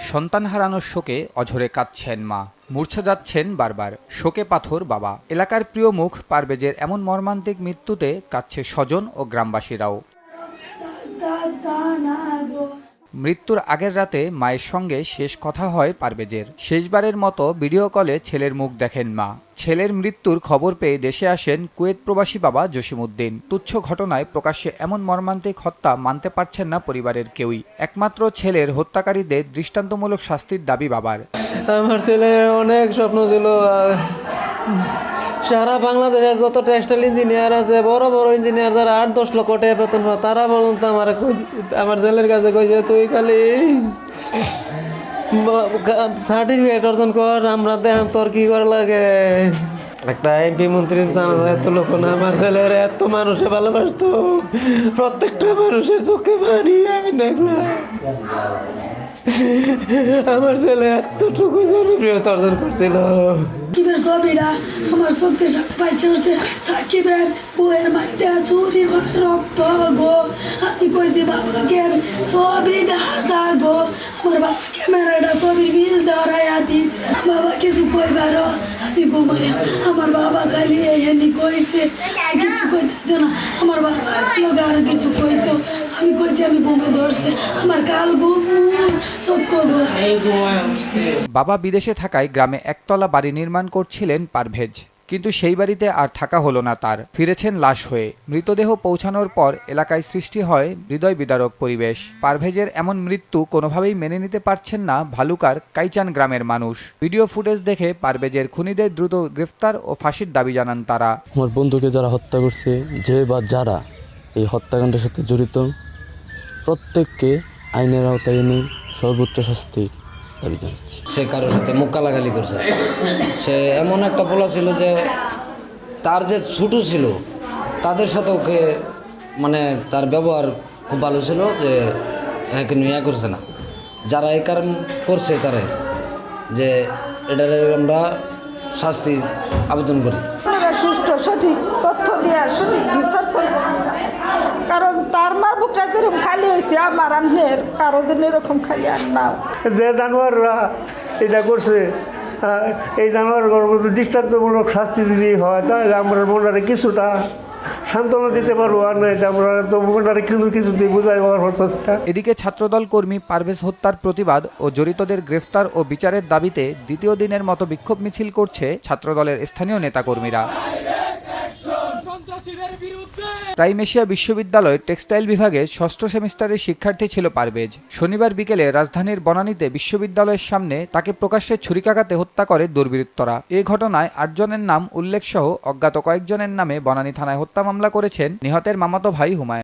সন্তান হারানোর শোকে অঝরে কাঁদছেন মা। মূর্ছা যাচ্ছেন বারবার। শোকে পাথর, বাবা। এলাকার প্রিয় মুখ পারবেজের এমন মর্মান্তিক মৃত্যুতে কাঁদছে স্বজন ও গ্রামবাসীরাও। মৃত্যুর আগের রাতে মায়ের সঙ্গে শেষ কথা হয় পারভেজের। শেষবারের মতো ভিডিও কলে ছেলের মুখ দেখেন মা। ছেলের মৃত্যুর খবর পেয়ে দেশে আসেন কুয়েত প্রবাসী বাবা জসিমউদ্দিন। তুচ্ছ ঘটনায় প্রকাশ্যে এমন মর্মান্তিক হত্যা মানতে পারছেন না পরিবারের কেউই। একমাত্র ছেলের হত্যাকারীদের দৃষ্টান্তমূলক শাস্তির দাবি বাবার। আমার ছেলে অনেক স্বপ্ন ছিল সারা বাংলাদেশের যত টেক্সটাইল ইঞ্জিনিয়ার আছে, বড় বড় ইঞ্জিনিয়ার যারা আট দশ লক্ষ টাকা বেতন পায়, তারা পর্যন্ত আমার আমার জেলের কাছে কইছে, তুই খালি সার্টিফিকেট অর্জন কর, আমরা দেখ তোর কি করা লাগে। একটা এমপি মন্ত্রী জানার এত লোক না, আমার ছেলের এত মানুষে ভালোবাসতো। প্রত্যেকটা মানুষের চোখে পানি, আমি দেখলাম। আমার ছেলে এতটুকু জনপ্রিয়তা অর্জন করছিল। সাকিবের ছবিটা আমার চোখের সামনে পাইছে হচ্ছে, সাকিবের বউয়ের মাইতে চুরির রক্ত গো। আমি কইছি, বাবাকে ছবি দেখা গো। আমার বাবা ক্যামেরাটা ছবির বিল ধরাইয়া দিছে। বাবা কিছু কইবার ঘুমাই আমার বাবা খালি এখানে কইছে কিছু কইতেছে না। আমার বাবা লোক আর কিছু কইতো। আমি কইছি আমি ঘুমে ধরছে। আমার কাল ঘুম বাবা বিদেশে থাকায় গ্রামে একতলা বাড়ি নির্মাণ করছিলেন পারভেজ। কিন্তু সেই বাড়িতে আর থাকা হলো না তার। ফিরেছেন লাশ হয়ে। মৃতদেহ পৌঁছানোর পর এলাকায় সৃষ্টি হয় হৃদয় বিদারক পরিবেশ। পারভেজের এমন মৃত্যু কোনোভাবেই মেনে নিতে পারছেন না ভালুকার কাইচান গ্রামের মানুষ। ভিডিও ফুটেজ দেখে পারভেজের খুনিদের দ্রুত গ্রেফতার ও ফাঁসির দাবি জানান তারা। আমার বন্ধুকে যারা হত্যা করছে, যে বা যারা এই হত্যাকাণ্ডের সাথে জড়িত, প্রত্যেককে আইনের আওতায় এনে সর্বোচ্চ শাস্তির দাবি জানাচ্ছি। সে কারোর সাথে মুক্কা লাগালি করছে। সে এমন একটা পোলা ছিল যে তার যে ছোটো ছিল তাদের সাথে ওকে মানে তার ব্যবহার খুব ভালো ছিল যে হ্যাঁ কিন্তু ইয়া করছে না। যারা এই কারণ করছে তারা যে এটার আমরা শাস্তির আবেদন করি। আপনারা সুষ্ঠু সঠিক তথ্য দিয়ে সঠিক বিচার করবেন। কারণ তার মার বুকটা যেরকম খালি হয়েছে আমার আমনের কারও যেন এরকম খালি আর নাও যে জানোয়াররা এটা করছে। এই জানোয়ারগুলোর মধ্যে দৃষ্টান্তমূলক শাস্তি দিদি হয়, তাহলে আমরা মনারে কিছুটা সান্ত্বনা দিতে পারব, আর নয় আমরা তো মনারে কিন্তু কিছুতেই বোঝাই এদিকে ছাত্রদল কর্মী পারভেজ হত্যার প্রতিবাদ ও জড়িতদের গ্রেফতার ও বিচারের দাবিতে দ্বিতীয় দিনের মতো বিক্ষোভ মিছিল করছে ছাত্রদলের স্থানীয় নেতাকর্মীরা। প্রাইম এশিয়া বিশ্ববিদ্যালয়ের টেক্সটাইল বিভাগে ষষ্ঠ সেমিস্টারের শিক্ষার্থী ছিল পারভেজ। শনিবার বিকেলে রাজধানীর বনানীতে বিশ্ববিদ্যালয়ের সামনে তাকে প্রকাশ্যে ছুরিকাঘাতে হত্যা করে দুর্বৃত্তরা। এ ঘটনায় আটজনের নাম উল্লেখসহ অজ্ঞাত কয়েকজনের নামে বনানী থানায় হত্যা মামলা করেছেন নিহতের মামাতো ভাই হুমায়ুন।